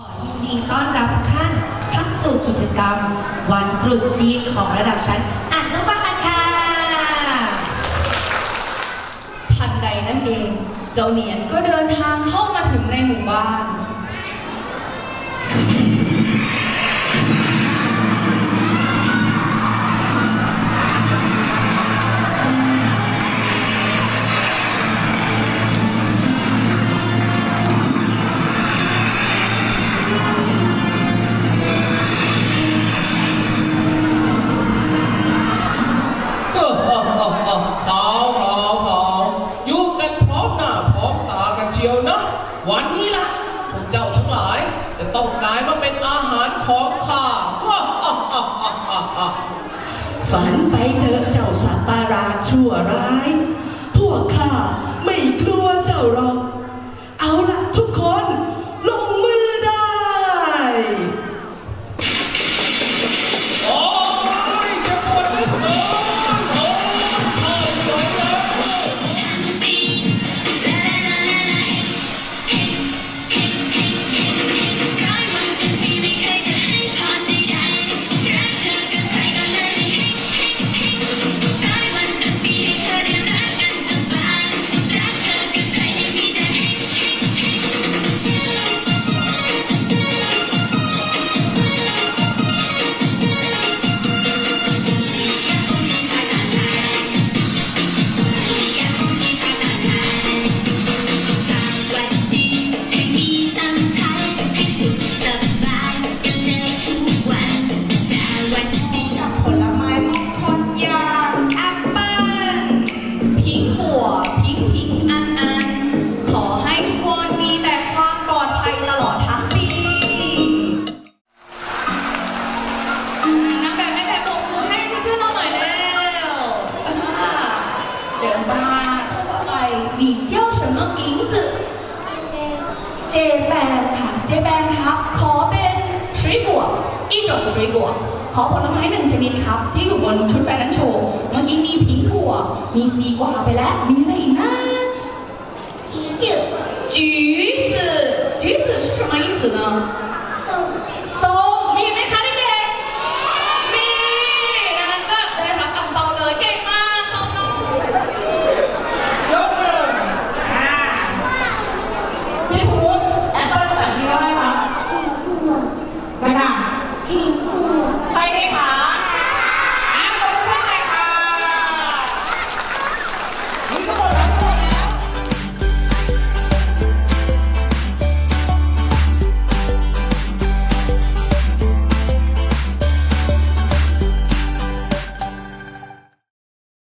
ขอยินดีต้อนรับทุกท่านเข้าสู่กิจกรรม วันตรุษจีนของระดับชั้นอนุบาลค่ะ ทันใดนั่นเอง เจ้าเหนียนก็เดินทางเข้ามาถึงในหมู่บ้าน วันนี้ล่ะพวกเจ้าทั้งหลาย จะต้องกลายมาเป็นอาหารของข้าว้าฮ่าฮ่าฮ่าฮ่าฮ่าฝันไปเถอะเจ้าสัตว์ประหลาดชั่วร้าย พวกข้าไม่กลัวเจ้าหรอก 你叫什么名字เจแปนค่ะเจแปนครับ ขอเป็น水果一种水果ขอผลไม้หนึ่งชนิดครับ ที่อยู่บนชุดแฟชั่นโชว์ เมื่อกี้มีผิงผัว มีซีกวาไปแล้ว มีอะไรอีกนะ橘子橘子橘子是什么意思呢